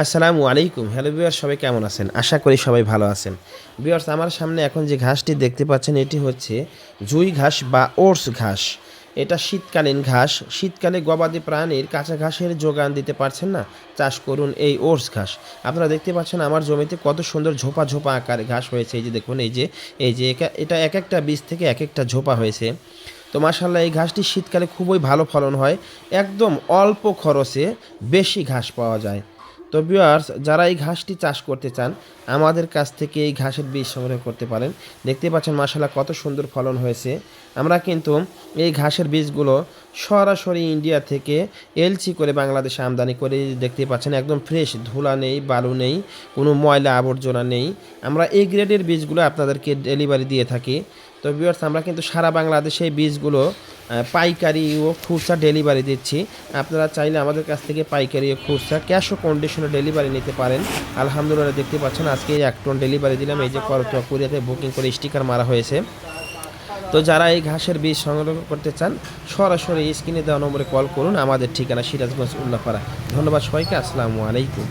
আসসালামু আলাইকুম। হ্যালো বিয়ার্স সবাই কেমন আছেন? আশা করি সবাই ভালো আছেন। বিয়ার্স আমার সামনে এখন যে ঘাসটি দেখতে পাচ্ছেন, এটি হচ্ছে জুই ঘাস বা ওটস ঘাস। এটা শীতকালীন ঘাস। শীতকালে গবাদি প্রাণীর কাঁচা ঘাসের যোগান দিতে পারছেন না। চাষ করুন এই ওটস ঘাস। আপনারা দেখতে পাচ্ছেন, আমার জমিতে কত সুন্দর ঝোপা ঝোপা আকারে ঘাস হয়েছে। এই যে দেখুন, এই যে এই যে এটা এক একটা বীজ থেকে এক একটা ঝোপা হয়েছে। তো মাসাল্লাহ এই ঘাসটি শীতকালে খুবই ভালো ফলন হয়। একদম অল্প খরচে বেশি ঘাস পাওয়া যায়। তো ভিউয়ার্স যারা এই ঘাসটি চাষ করতে চান, আমাদের কাছ থেকে এই ঘাসের বীজ সংগ্রহ করতে পারেন। দেখতে পাচ্ছেন মাসাল্লাহ কত সুন্দর ফলন হয়েছে। আমরা কিন্তু এই ঘাসের বীজগুলো সরাসরি ইন্ডিয়া থেকে এলচি করে বাংলাদেশে আমদানি করে দেখতে পাচ্ছেন, একদম ফ্রেশ ধুলা নেই, বালু নেই, কোনো ময়লা আবর্জনা নেই। আমরা এই গ্রেডের বীজগুলো আপনাদেরকে ডেলিভারি দিয়ে থাকি। তো ভিউয়ার্স আমরা কিন্তু সারা বাংলাদেশে এই বীজগুলো পাইকারি ও খুচরা ডেলিভারি দিচ্ছি। আপনারা চাইলে আমাদের কাছ থেকে পাইকারি ও খুচরা ক্যাশ ও কন্ডিশনে ডেলিভারি নিতে পারেন। আলহামদুলিল্লাহ দেখতে পাচ্ছেন, আজকে এক টন ডেলিভারি দিলাম। এই যে করতোয়া কুরিয়াতে বুকিং করে স্টিকার মারা হয়েছে। তো যারা এই ঘাসের বীজ সংগ্রহ করতে চান, সরাসরি স্ক্রিনে দেওয়া নম্বরে কল করুন। আমাদের ঠিকানা সিরাজগঞ্জ উল্লাপাড়া। ধন্যবাদ সবাইকে, আসসালামু আলাইকুম।